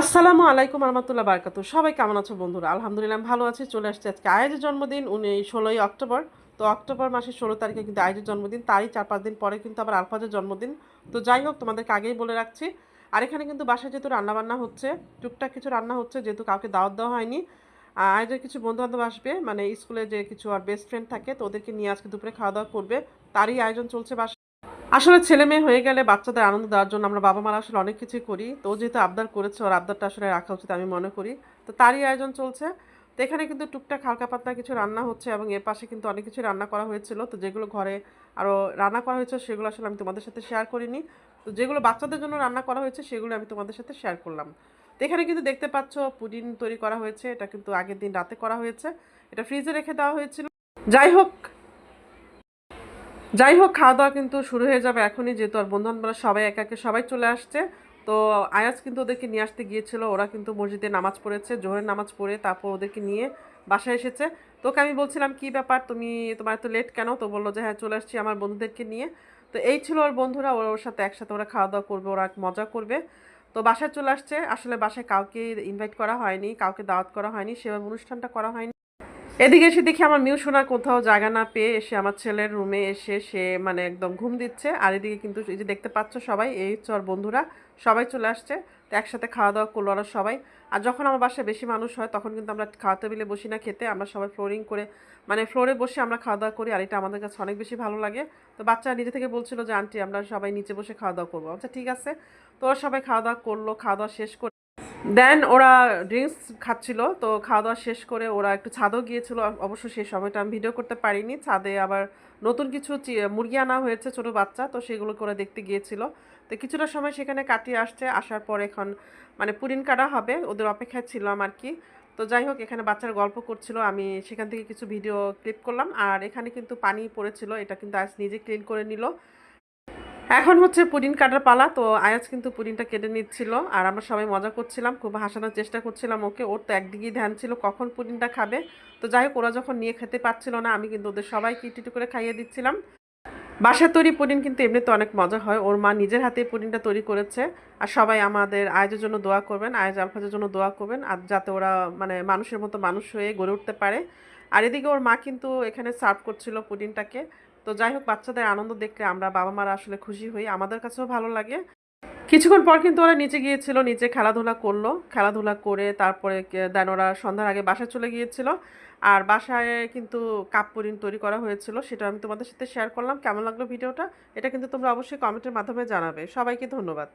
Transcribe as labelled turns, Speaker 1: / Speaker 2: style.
Speaker 1: আসসালামু আলাইকুম রহমতুল্লাহ বারকাতু। সবাই কেমন আছো বন্ধুরা? আলহামদুলিল্লাহ ভালো আছি, চলে আসছে আজকে আয়েজের জন্মদিন, উনি ষোলোই অক্টোবর। তো অক্টোবর মাসের ষোলো তারিখে কিন্তু আয়েজের জন্মদিন, তারই চার পাঁচ দিন পরে কিন্তু আবার আলফাজের জন্মদিন। তো যাই হোক, তোমাদেরকে আগেই বলে রাখছি। আর এখানে কিন্তু বাসায় যেহেতু রান্নাবান্না হচ্ছে, টুকটাক কিছু রান্না হচ্ছে, যেহেতু কাউকে দাওয়াত দেওয়া হয়নি আয়েজের কিছু বন্ধু বান্ধব আসবে মানে স্কুলে যে কিছু আর বেস্ট ফ্রেন্ড থাকে, তো ওদেরকে নিয়ে আজকে দুপুরে খাওয়া দাওয়া করবে। তারই আয়োজন চলছে বাসায়। আসলে ছেলে মেয়ে হয়ে গেলে বাচ্চাদের আনন্দ দেওয়ার জন্য আমরা বাবা মারা আসলে অনেক কিছুই করি। তো যেহেতু আবদার করেছে, ওর আবদারটা আসলে রাখা উচিত আমি মনে করি। তো তারই আয়োজন চলছে। তো এখানে কিন্তু টুকটাক হালকা পাতলা কিছু রান্না হচ্ছে এবং এর পাশে কিন্তু অনেক কিছু রান্না করা হয়েছিল। তো যেগুলো ঘরে আরও রান্না করা হয়েছে সেগুলো আসলে আমি তোমাদের সাথে শেয়ার করিনি। তো যেগুলো বাচ্চাদের জন্য রান্না করা হয়েছে সেগুলো আমি তোমাদের সাথে শেয়ার করলাম। তো এখানে কিন্তু দেখতে পাচ্ছ পুডিং তৈরি করা হয়েছে। এটা কিন্তু আগের দিন রাতে করা হয়েছে। এটা ফ্রিজে রেখে দেওয়া হয়েছিল। যাই হোক যাই হোক খাওয়া দাওয়া কিন্তু শুরু হয়ে যাবে এখনই, যেহেতু আর বন্ধু বান্ধবরা সবাই একে একে সবাই চলে আসছে। তো আয়াজ কিন্তু ওদেরকে নিয়ে আসতে গিয়েছিল, ওরা কিন্তু মসজিদে নামাজ পড়েছে, জোহরের নামাজ পড়ে তারপর ওদেরকে নিয়ে বাসায় এসেছে। তোকে আমি বলছিলাম, কি ব্যাপার? তুমি, তোমার এত লেট কেন? তো বলল যে হ্যাঁ চলে আসছি আমার বন্ধুদেরকে নিয়ে। তো এই ছিল ওর বন্ধুরা, ওর ওর সাথে একসাথে ওরা খাওয়া দাওয়া করবে, ওরা মজা করবে। তো বাসায় চলে আসছে। আসলে বাসায় কাউকে ইনভাইট করা হয়নি, কাউকে দাওয়াত করা হয়নি, সেভাবে অনুষ্ঠানটা করা হয়নি। এদিকে এসে দেখি আমার মিউ কোথাও জায়গা না পেয়ে এসে আমার ছেলের রুমে এসে সে মানে একদম ঘুম দিচ্ছে। আর এদিকে কিন্তু এই যে দেখতে পাচ্ছ সবাই, এই ওর বন্ধুরা, সবাই চলে আসছে। তো একসাথে খাওয়া দাওয়া করল ওরা সবাই। আর যখন আমার বাসায় বেশি মানুষ হয়, তখন কিন্তু আমরা খাওয়া টেবিলে বসি না খেতে, আমরা সবাই ফ্লোরিং করে মানে ফ্লোরে বসে আমরা খাওয়া দাওয়া করি। আর এটা আমাদের কাছে অনেক বেশি ভালো লাগে। তো বাচ্চারা নিজে থেকে বলছিল যে, আন্টি, আমরা সবাই নিচে বসে খাওয়া দাওয়া করব। আচ্ছা ঠিক আছে। তো সবাই খাওয়া দাওয়া করল, খাওয়া দাওয়া শেষ করে দেন ওরা ড্রিঙ্কস খাচ্ছিল, তো খাওয়া দাওয়া শেষ করে ওরা একটু ছাদও গিয়েছিল। অবশ্য সেই সময়টা আমি ভিডিও করতে পারিনি। ছাদে আবার নতুন কিছু মুরগি আনা হয়েছে ছোট বাচ্চা, তো সেগুলো করে দেখতে গিয়েছিল। তো কিছুটা সময় সেখানে কাটিয়ে আসছে, আসার পর এখন মানে পুরিন কাটা হবে, ওদের অপেক্ষায় ছিলাম আর কি। তো যাই হোক, এখানে বাচ্চারা গল্প করছিল, আমি সেখান থেকে কিছু ভিডিও ক্লিপ করলাম। আর এখানে কিন্তু পানি পড়েছিল, এটা কিন্তু আজ নিজে ক্লিন করে নিল। এখন হচ্ছে পুডিং কাটার পালা, তো আয়াজ কিন্তু পুডিংটা কেটে নিচ্ছিল, আর আমরা সবাই মজা করছিলাম, খুব হাসানোর চেষ্টা করছিলাম ওকে, ওর তো একদিকেই ধ্যান ছিল কখন পুডিংটা খাবে, তো যাই হোক ওরা যখন নিয়ে খেতে পারছিল না, আমি কিন্তু ওদের সবাইকে একটু করে খাইয়ে দিচ্ছিলাম। বাসার তৈরি পুডিং কিন্তু এমনিতে অনেক মজা হয়, ওর মা নিজের হাতে পুডিংটা তৈরি করেছে, আর সবাই আমাদের আয়োজের জন্য দোয়া করবেন, আয়োজ আলফাজের জন্য দোয়া করবেন, আর যাতে ওরা মানে মানুষের মতো মানুষ হয়ে গড়ে উঠতে পারে। আর এদিকে ওর মা কিন্তু এখানে সার্ভ করছিল পুডিংটাকে তো যাই হোক বাচ্চাদের আনন্দ দেখলে আমরা বাবা মারা আসলে খুশি হই। আমাদের কাছেও ভালো লাগে। কিছুক্ষণ পর কিন্তু ওরা নিচে গিয়েছিল, নিচে খেলাধুলা করল। খেলাধুলা করে তারপরে দেন ওরা সন্ধ্যার আগে বাসায় চলে গিয়েছিল। আর বাসায় কিন্তু কাপ পুরিন তৈরি করা হয়েছিল, সেটা আমি তোমাদের সাথে শেয়ার করলাম। কেমন লাগল ভিডিওটা? এটা কিন্তু তোমরা অবশ্যই কমেন্টের মাধ্যমে জানাবে। সবাইকে ধন্যবাদ।